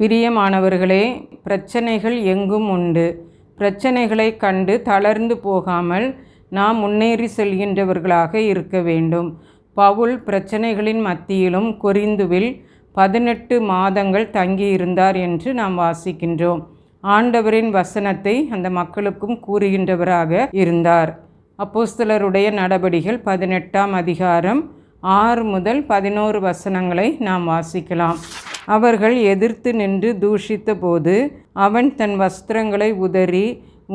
பிரியமானவர்களே பிரச்சனைகள் எங்கும் உண்டு. பிரச்சனைகளை கண்டு தளர்ந்து போகாமல் நாம் முன்னேறி செல்கின்றவர்களாக இருக்க வேண்டும். பவுல் பிரச்சனைகளின் மத்தியிலும் கொரிந்துவில் பதினெட்டு மாதங்கள் தங்கியிருந்தார் என்று நாம் வாசிக்கின்றோம். ஆண்டவரின் வசனத்தை அந்த மக்களுக்கும் கூறுகின்றவராக இருந்தார். அப்போஸ்தலருடைய நடபடிகள் பதினெட்டாம் அதிகாரம் ஆறு முதல் பதினோரு வசனங்களை நாம் வாசிக்கலாம். அவர்கள் எதிர்த்து நின்று தூஷித்த போது அவன் தன் வஸ்திரங்களை உதறி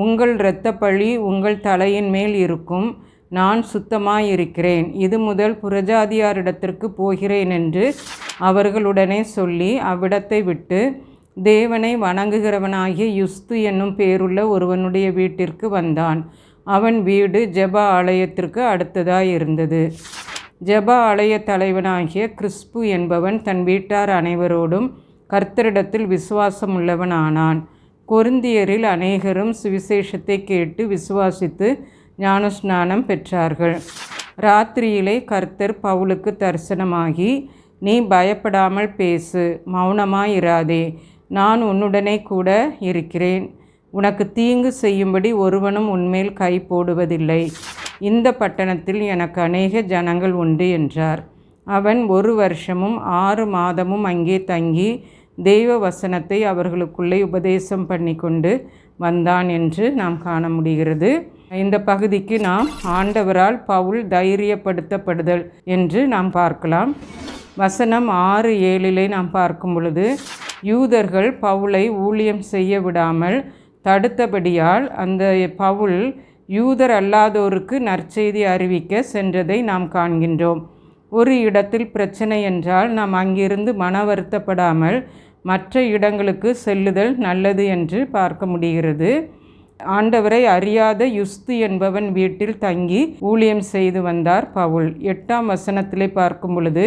உங்கள் இரத்தப்பழி உங்கள் தலையின் மேல் இருக்கும் நான் சுத்தமாயிருக்கிறேன். இது முதல் புறஜாதியாரிடத்திற்கு போகிறேன் என்று அவர்களுடனே சொல்லி அவ்விடத்தை விட்டு தேவனை வணங்குகிறவனாகிய யுஸ்து என்னும் பேருள்ள ஒருவனுடைய வீட்டிற்கு வந்தான். அவன் வீடு ஜெப ஆலயத்திற்கு அடுத்ததாய் இருந்தது ஜப ஆலய தலைவனாகிய கிறிஸ்பு என்பவன் தன் வீட்டார் அனைவரோடும் கர்த்தரிடத்தில் விசுவாசம் உள்ளவனானான் கொருந்தியரில் அநேகரும் சுவிசேஷத்தை கேட்டு விசுவாசித்து ஞானஸ்நானம் பெற்றார்கள். ராத்திரியிலே கர்த்தர் பவுலுக்கு தரிசனமாகி நீ பயப்படாமல் பேசு மௌனமாயிராதே நான் உன்னுடனே கூட இருக்கிறேன். உனக்கு தீங்கு செய்யும்படி ஒருவனும் உன்மேல் கை போடுவதில்லை. இந்த பட்டணத்தில் எனக்கு அநேக ஜனங்கள் உண்டு என்றார். அவன் ஒரு வருஷமும் ஆறு மாதமும் அங்கே தங்கி தெய்வ வசனத்தை அவர்களுக்குள்ளே உபதேசம் பண்ணி கொண்டு வந்தான் என்று நாம் காண முடிகிறது. இந்த பகுதிக்கு நாம் ஆண்டவரால் பவுல் தைரியப்படுத்தப்படுதல் என்று நாம் பார்க்கலாம். வசனம் ஆறு ஏழிலே நாம் பார்க்கும் பொழுது யூதர்கள் பவுலை ஊழியம் செய்ய விடாமல் தடுத்தபடியால் அந்த பவுல் யூதர் அல்லாதோருக்கு நற்செய்தி அறிவிக்க சென்றதை நாம் காண்கின்றோம். ஒரு இடத்தில் பிரச்சனை என்றால் நாம் அங்கிருந்து மன வருத்தப்படாமல் மற்ற இடங்களுக்கு செல்லுதல் நல்லது என்று பார்க்க முடிகிறது. ஆண்டவரை அறியாத யுஸ்து என்பவன் வீட்டில் தங்கி ஊழியம் செய்து வந்தார் பவுல். எட்டாம் வசனத்திலே பார்க்கும் பொழுது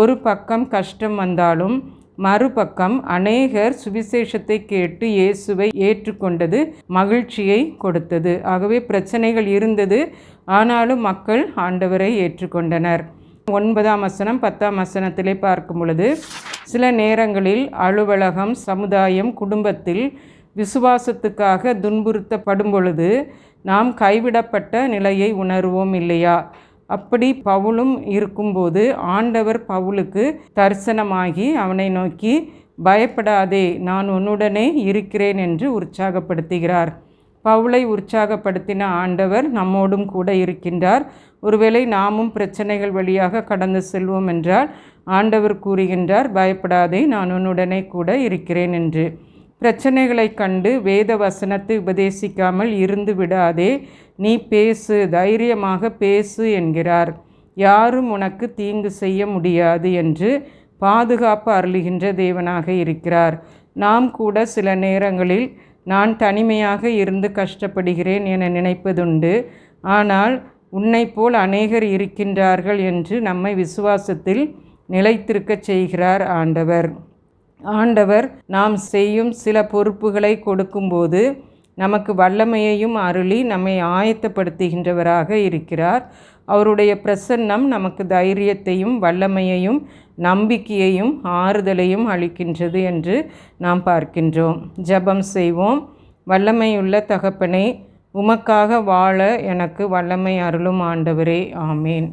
ஒரு பக்கம் கஷ்டம் வந்தாலும் மறுபக்கம் அநேகர் சுவிசேஷத்தை கேட்டு இயேசுவை ஏற்றுக்கொண்டது மகிழ்ச்சியை கொடுத்தது. ஆகவே பிரச்சனைகள் இருந்தது. ஆனாலும் மக்கள் ஆண்டவரை ஏற்றுக்கொண்டனர். ஒன்பதாம் வசனம் பத்தாம் வசனத்திலே பார்க்கும் பொழுது சில நேரங்களில் அலுவலகம் சமுதாயம் குடும்பத்தில் விசுவாசத்துக்காக துன்புறுத்தப்படும் பொழுது நாம் கைவிடப்பட்ட நிலையை உணர்வோம் இல்லையா? அப்படி பவுலும் இருக்கும்போது ஆண்டவர் பவுலுக்கு தரிசனமாகி அவனை நோக்கி பயப்படாதே நான் உன்னுடனே இருக்கிறேன் என்று உற்சாகப்படுத்துகிறார். பவுலை உற்சாகப்படுத்தின ஆண்டவர் நம்மோடும் கூட இருக்கின்றார். ஒருவேளை நாமும் பிரச்சனைகள் வழியாக கடந்து செல்வோம் என்றால் ஆண்டவர் கூறுகின்றார் பயப்படாதே நான் உன்னுடனே கூட இருக்கிறேன் என்று. பிரச்சனைகளை கண்டு வேத வசனத்தை உபதேசிக்காமல் இருந்து விடாதே. நீ பேசு தைரியமாக பேசு என்கிறார். யாரும் உனக்கு தீங்கு செய்ய முடியாது என்று பாதுகாப்பு அருளுகின்ற தேவனாக இருக்கிறார். நாம் கூட சில நேரங்களில் நான் தனிமையாக இருந்து கஷ்டப்படுகிறேன் என நினைப்பதுண்டு. ஆனால் உன்னை போல் அநேகர் இருக்கின்றார்கள் என்று நம்மை விசுவாசத்தில் நிலைத்திருக்கச் செய்கிறார் ஆண்டவர். ஆண்டவர் நாம் செய்யும் சில பொறுப்புகளை கொடுக்கும்போது நமக்கு வல்லமையையும் அருளி நம்மை ஆயத்தப்படுத்துகின்றவராக இருக்கிறார். அவருடைய பிரசன்னம் நமக்கு தைரியத்தையும் வல்லமையையும் நம்பிக்கையையும் ஆறுதலையும் அளிக்கின்றது என்று நாம் பார்க்கின்றோம். ஜெபம் செய்வோம். வல்லமையுள்ள தகப்பனை உமக்காக வாழ எனக்கு வல்லமை அருளும் ஆண்டவரே. ஆமேன்.